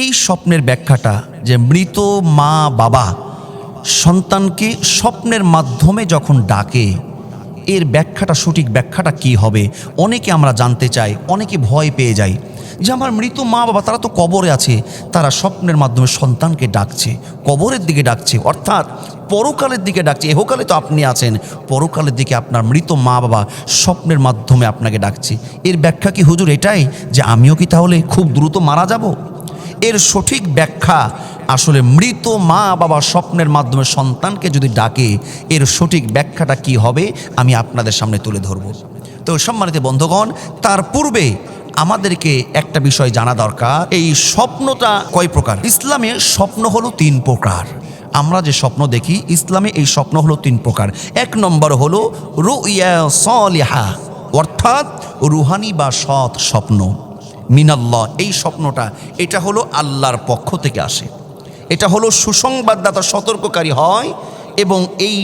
এই স্বপ্নের ব্যাখ্যাটা যে মৃত মা বাবা সন্তানকে স্বপ্নের মাধ্যমে যখন ডাকে, এর ব্যাখ্যাটা, সঠিক ব্যাখ্যাটা কি হবে? অনেকে আমরা জানতে চাই, অনেকে ভয় পেয়ে যায় যে আমার মৃত মা বাবা, তারা তো কবরে আছে, তারা স্বপ্নের মাধ্যমে সন্তানকে ডাকছে, কবরের দিকে ডাকছে, অর্থাৎ পরকালের দিকে ডাকছে। এহকালে তো আপনি আছেন, পরকালের দিকে আপনার মৃত মা বাবা স্বপ্নের মাধ্যমে আপনাকে ডাকছে। এর ব্যাখ্যা কি হুজুর এটাই? যে আমিও কি তাহলে খুব দ্রুত মারা যাব? এর সঠিক ব্যাখ্যা আসলে মৃত মা বাবা স্বপ্নের মাধ্যমে সন্তানকে যদি ডাকে, এর সঠিক ব্যাখ্যাটা কি হবে আমি আপনাদের সামনে তুলে ধরব। তো সম্মানিত বন্ধুগণ, তার পূর্বে আমাদেরকে একটা বিষয় জানা দরকার, এই স্বপ্নটা কয় প্রকার? ইসলামে স্বপ্ন হলো তিন প্রকার। আমরা যে স্বপ্ন দেখি, ইসলামে এই স্বপ্ন হলো তিন প্রকার। এক নম্বর হলো রুইয়া সলিহা, অর্থাৎ রুহানি বা সৎ স্বপ্ন। মিনাল্লাহ, এই স্বপ্নটা, এটা হলো আল্লাহর পক্ষ থেকে আসে। এটা হলো সুসংবাদদাতা সতর্ককারী হয় এবং এই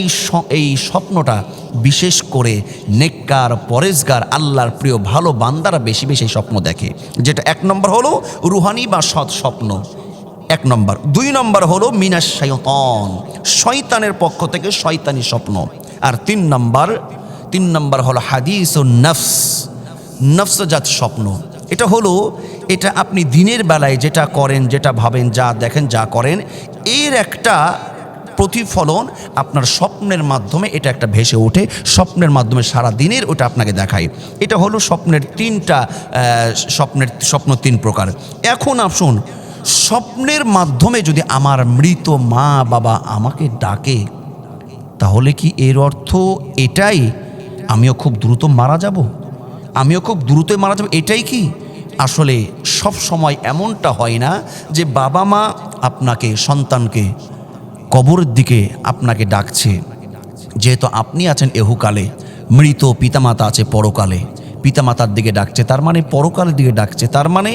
এই স্বপ্নটা বিশেষ করে নেককার পরেশগার আল্লাহর প্রিয়, ভালো বান্দারা বেশি বেশি স্বপ্ন দেখে। যেটা এক নম্বর হলো রুহানি বা সৎ স্বপ্ন। এক নম্বর। দুই নম্বর হলো মিনাস শয়তন শয়তানের পক্ষ থেকে শয়তানি স্বপ্ন। আর তিন নম্বর তিন নম্বর হলো হাদিস ও নফস। নফসজাত স্বপ্ন। এটা হলো, এটা আপনি দিনের বেলায় যেটা করেন, যেটা ভাবেন, যা দেখেন, যা করেন, এর একটা প্রতিফলন আপনার স্বপ্নের মাধ্যমে এটা একটা ভেসে ওঠে, স্বপ্নের মাধ্যমে সারা দিনের ওটা আপনাকে দেখায়। এটা হলো স্বপ্নের তিনটা স্বপ্নের, স্বপ্ন তিন প্রকার। এখন আসুন, স্বপ্নের মাধ্যমে যদি আমার মৃত মা বাবা আমাকে ডাকে, তাহলে কি এর অর্থ এটাই? আমিও খুব দ্রুত মারা যাব? আমিও খুব দ্রুতই মারা যাব, এটাই কি? আসলে সব সময় এমনটা হয় না যে বাবা মা আপনাকে, সন্তানকে কবরের দিকে আপনাকে ডাকছে। যেহেতু আপনি আছেন এহুকালে, মৃত পিতামাতা আছে পরকালে। পিতামাতার দিকে ডাকছে, তার মানে পরকালের দিকে ডাকছে। তার মানে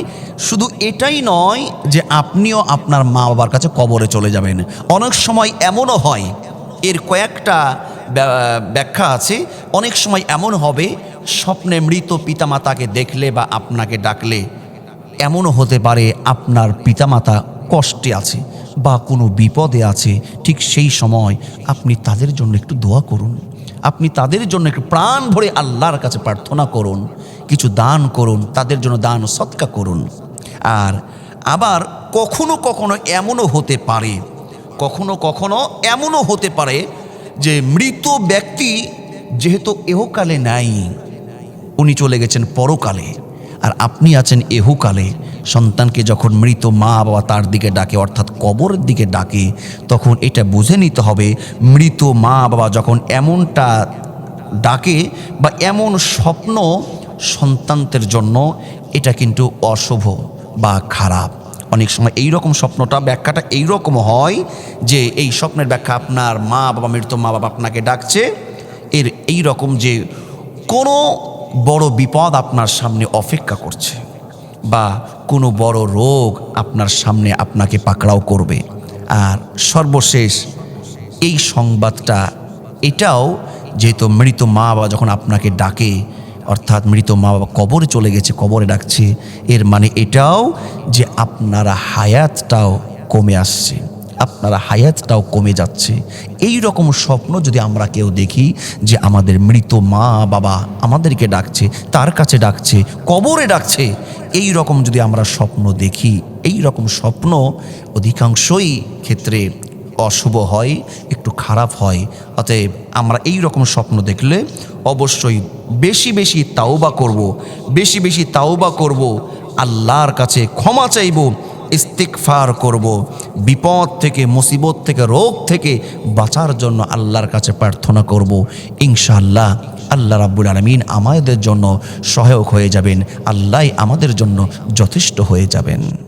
শুধু এটাই নয় যে আপনিও আপনার মা বাবার কাছে কবরে চলে যাবেন। অনেক সময় এমনও হয়, এর কয়েকটা ব্যাখ্যা আছে, অনেক সময় এমন হবে, স্বপ্নে মৃত পিতামাতাকে দেখলে বা আপনাকে ডাকলে, এমনও হতে পারে আপনার পিতামাতা কষ্টে আছে বা কোনো বিপদে আছে, ঠিক সেই সময় আপনি তাদের জন্য একটু দোয়া করুন। আপনি তাদের জন্য একটু প্রাণ ভরে আল্লাহর কাছে প্রার্থনা করুন, কিছু দান করুন, তাদের জন্য দান সৎকা করুন। আর আবার কখনো কখনো এমনও হতে পারে, কখনো কখনো এমনও হতে পারে যে মৃত ব্যক্তি যেহেতু এহকালে নাই, উনি চলে গেছেন পরকালে। আর আপনি আছেন এহুকালে। সন্তানকে যখন মৃত মা বাবা তার দিকে ডাকে, অর্থাৎ কবরের দিকে ডাকে, তখন এটা বুঝে নিতে হবে, মৃত মা বাবা যখন এমনটা ডাকে বা এমন স্বপ্ন সন্তানদের জন্য, এটা কিন্তু অশুভ বা খারাপ। অনেক সময় এই রকম স্বপ্নটা, ব্যাখ্যাটা এই রকম হয় যে এই স্বপ্নের ব্যাখ্যা আপনার মা বাবা মৃত, মা বাবা আপনাকে ডাকছে। এর এই রকম যে কোনো বড় বিপদ আপনার সামনে অপেক্ষা করছে বা কোনো বড় রোগ আপনার সামনে আপনাকে পাকড়াও করবে। আর সর্বশেষ এই সংবাদটা, এটাও যেহেতু মৃত মা বাবা যখন আপনাকে ডাকে অর্থাৎ মৃত মা বাবা কবরে চলে গেছে, কবরে ডাকছে। এর মানে এটাও যে আপনারা হায়াতটাও কমে আসছে, আপনারা হায়াতটাও কমে যাচ্ছে। এই রকম স্বপ্ন যদি আমরা কেউ দেখি যে আমাদের মৃত মা বাবা আমাদেরকে ডাকছে, তার কাছে ডাকছে, কবরে ডাকছে, এই রকম যদি আমরা স্বপ্ন দেখি, এই রকম স্বপ্ন অধিকাংশই ক্ষেত্রে অশুভ হয়, একটু খারাপ হয়। অতএব আমরা এই রকম স্বপ্ন দেখলে অবশ্যই বেশি বেশি তাওবা করব, বেশি বেশি তাওবা করব, আল্লাহর কাছে ক্ষমা চাইব ইস্তিকফার করব, বিপদ থেকে, মুসিবত থেকে, রোগ থেকে বাঁচার জন্য আল্লাহর কাছে প্রার্থনা করব। ইনশাআল্লাহ আল্লাহ রাব্বুল আলমিন আমাদের জন্য সহায়ক হয়ে যাবেন, আল্লাহ আমাদের জন্য যথেষ্ট হয়ে যাবেন।